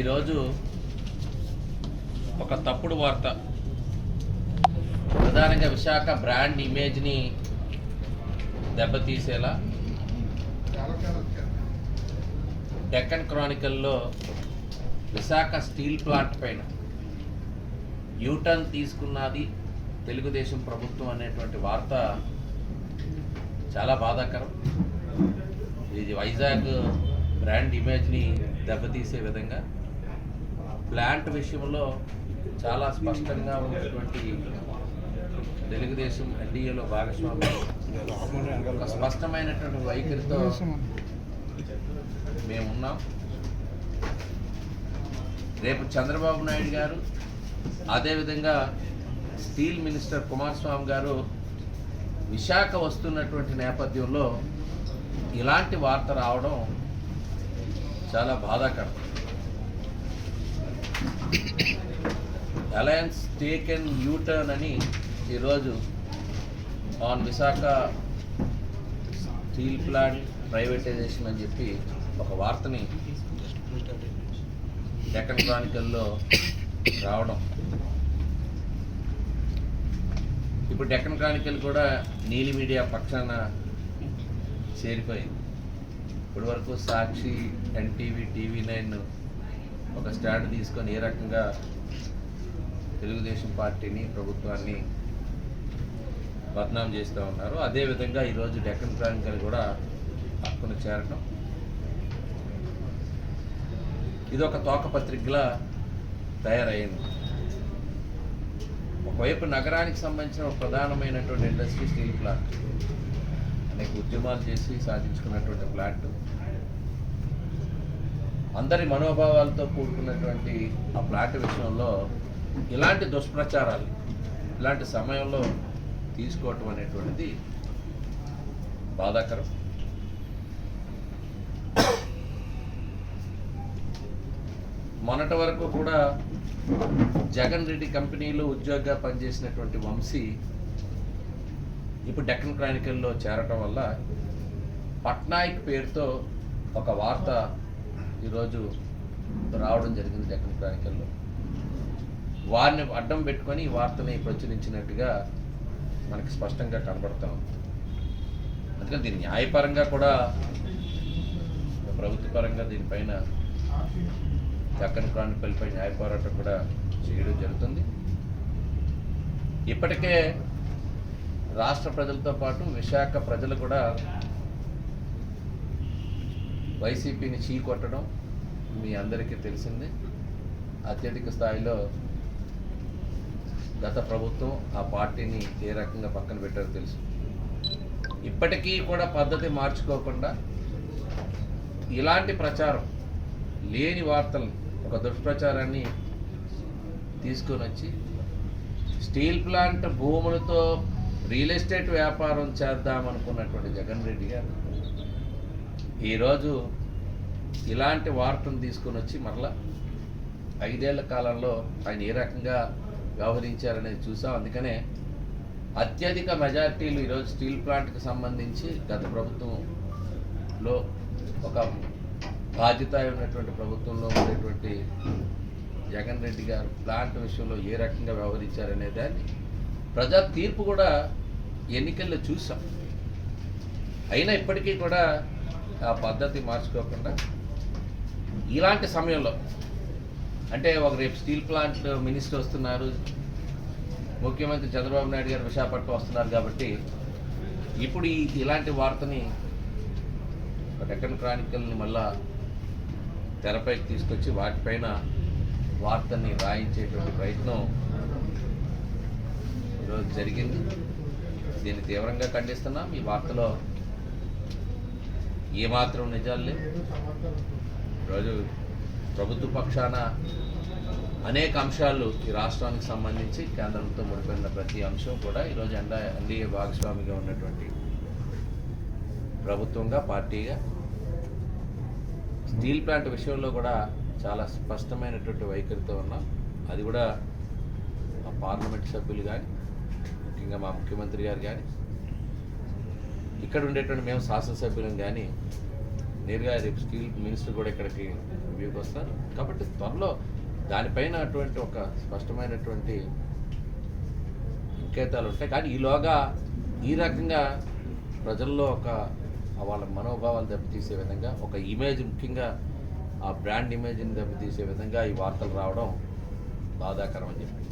ఈరోజు ఒక తప్పుడు వార్త. ప్రధానంగా విశాఖ బ్రాండ్ ఇమేజ్ని దెబ్బతీసేలా డెక్కన్ క్రానికల్లో విశాఖ స్టీల్ ప్లాంట్ పైన యూటర్న్ తీసుకున్నది తెలుగుదేశం ప్రభుత్వం అనేటువంటి వార్త చాలా బాధాకరం. ఇది వైజాగ్ బ్రాండ్ ఇమేజ్ని దెబ్బతీసే విధంగా ప్లాంట్ విషయంలో చాలా స్పష్టంగా ఉన్నటువంటి తెలుగుదేశం ఎన్డీఏలో భాగస్వామ్యం. ఒక స్పష్టమైనటువంటి వైఖరితో మేమున్నాం. రేపు చంద్రబాబు నాయుడు గారు అదేవిధంగా స్టీల్ మినిస్టర్ కుమారస్వామి గారు విశాఖ వస్తున్నటువంటి నేపథ్యంలో ఇలాంటి వార్త రావడం చాలా బాధాకరం. అలయన్స్ టేక్ టేకెన్ యూటర్న్ అని ఈరోజు on Visakha steel plant privatisation అని చెప్పి ఒక వార్తని డెక్కన్ క్రానికల్లో రావడం. ఇప్పుడు డెక్కన్ క్రానికల్ కూడా నీలి మీడియా పక్షాన చేరిపోయింది. ఇప్పటివరకు సాక్షి ఎన్టీవీ టీవీ నైన్ ఒక స్టాండ్ తీసుకొని ఏ రకంగా తెలుగుదేశం పార్టీని ప్రభుత్వాన్ని బద్నాం చేస్తూ ఉన్నారు అదేవిధంగా ఈరోజు డెక్కన్ ప్రాంతాలు కూడా హక్కును చేరడం ఇది ఒక తోక తయారైంది. ఒకవైపు నగరానికి సంబంధించిన ఒక ప్రధానమైనటువంటి ఇండస్ట్రీ స్టీల్ ప్లాంట్ అనేక ఉద్యమాలు చేసి సాధించుకున్నటువంటి ప్లాంట్. అందరి మనోభావాలతో కూడుకున్నటువంటి ఆ ప్లాట్ విషయంలో ఇలాంటి దుష్ప్రచారాలు ఇలాంటి సమయంలో తీసుకోవటం అనేటువంటిది బాధాకరం. మొన్నటి వరకు కూడా జగన్ రెడ్డి కంపెనీలో ఉద్యోగంగా పనిచేసినటువంటి వంశీ ఇప్పుడు డెక్కన్ క్రానికల్లో చేరటం వల్ల పట్నాయక్ పేరుతో ఒక వార్త ఈరోజు రావడం జరిగింది డెక్కన్ క్రానికల్లో. వారిని అడ్డం పెట్టుకొని ఈ వార్తని ప్రచురించినట్టుగా మనకి స్పష్టంగా కనబడతా ఉంది. అందుకని దీన్ని న్యాయపరంగా కూడా ప్రభుత్వ పరంగా దీనిపైన దక్కన్ క్రానికల్పై న్యాయ పోరాటం కూడా చేయడం జరుగుతుంది. ఇప్పటికే రాష్ట్ర ప్రజలతో పాటు విశాఖ ప్రజలు కూడా వైసీపీని చీకొట్టడం మీ అందరికీ తెలిసిందే. అత్యధిక స్థాయిలో గత ప్రభుత్వం ఆ పార్టీని ఏ రకంగా పక్కన పెట్టారో తెలుసు. ఇప్పటికీ కూడా పద్ధతి మార్చుకోకుండా ఇలాంటి ప్రచారం లేని వార్తలు ఒక దుష్ప్రచారాన్ని తీసుకొని వచ్చి స్టీల్ ప్లాంట్ భూములతో రియల్ ఎస్టేట్ వ్యాపారం చేద్దామనుకున్నటువంటి జగన్ రెడ్డి గారు ఈరోజు ఇలాంటి వార్తను తీసుకొని వచ్చి మరలా ఐదేళ్ళ కాలంలో ఆయన ఏ రకంగా వ్యవహరించారనేది చూసాం. అందుకనే అత్యధిక మెజార్టీలు ఈరోజు స్టీల్ ప్లాంట్కి సంబంధించి గత ప్రభుత్వంలో ఒక బాధ్యత ఉన్నటువంటి ప్రభుత్వంలో ఉండేటువంటి జగన్ రెడ్డి గారు ప్లాంట్ విషయంలో ఏ రకంగా వ్యవహరించారనే దాన్ని ప్రజా తీర్పు కూడా ఎన్నికల్లో చూసాం. అయినా ఇప్పటికీ కూడా ఆ పద్ధతి మార్చుకోకుండా ఇలాంటి సమయంలో అంటే ఒక రేపు స్టీల్ ప్లాంట్ మినిస్టర్ వస్తున్నారు ముఖ్యమంత్రి చంద్రబాబు నాయుడు గారు విశాఖపట్నం వస్తున్నారు కాబట్టి ఇప్పుడు ఈ ఇలాంటి వార్తని డెక్కన్ క్రానికల్ని మళ్ళా తెరపైకి తీసుకొచ్చి వాటిపైన వార్తని రాయించేటువంటి ప్రయత్నం ఈరోజు జరిగింది. దీన్ని తీవ్రంగా ఖండిస్తున్నాం. ఈ వార్తలో ఏమాత్రం నిజాలు లేవు. ఈరోజు ప్రభుత్వ పక్షాన అనేక అంశాలు ఈ రాష్ట్రానికి సంబంధించి కేంద్రంతో ముడిపడిన ప్రతి అంశం కూడా ఈరోజు ఎండా ఎన్డీఏ భాగస్వామిగా ఉన్నటువంటి ప్రభుత్వంగా పార్టీగా. స్టీల్ ప్లాంట్ విషయంలో కూడా చాలా స్పష్టమైనటువంటి వైఖరితో ఉన్నాం. అది కూడా మా పార్లమెంట్ సభ్యులు కానీ ముఖ్యంగా మా ముఖ్యమంత్రి గారు కానీ ఇక్కడ ఉండేటువంటి మేము శాసనసభ్యులం కానీ నేరుగా రేపు స్టీల్ మినిస్టర్ కూడా ఇక్కడికి రివ్యూకి వస్తారు. కాబట్టి త్వరలో దానిపైన అటువంటి ఒక స్పష్టమైనటువంటి సంకేతాలు ఉంటాయి. కానీ ఈలోగా ఈ రకంగా ప్రజల్లో ఒక వాళ్ళ మనోభావాలు దెబ్బతీసే విధంగా ఒక ఇమేజ్ ముఖ్యంగా ఆ బ్రాండ్ ఇమేజ్ని దెబ్బతీసే విధంగా ఈ వార్తలు రావడం బాధాకరం అని చెప్పి.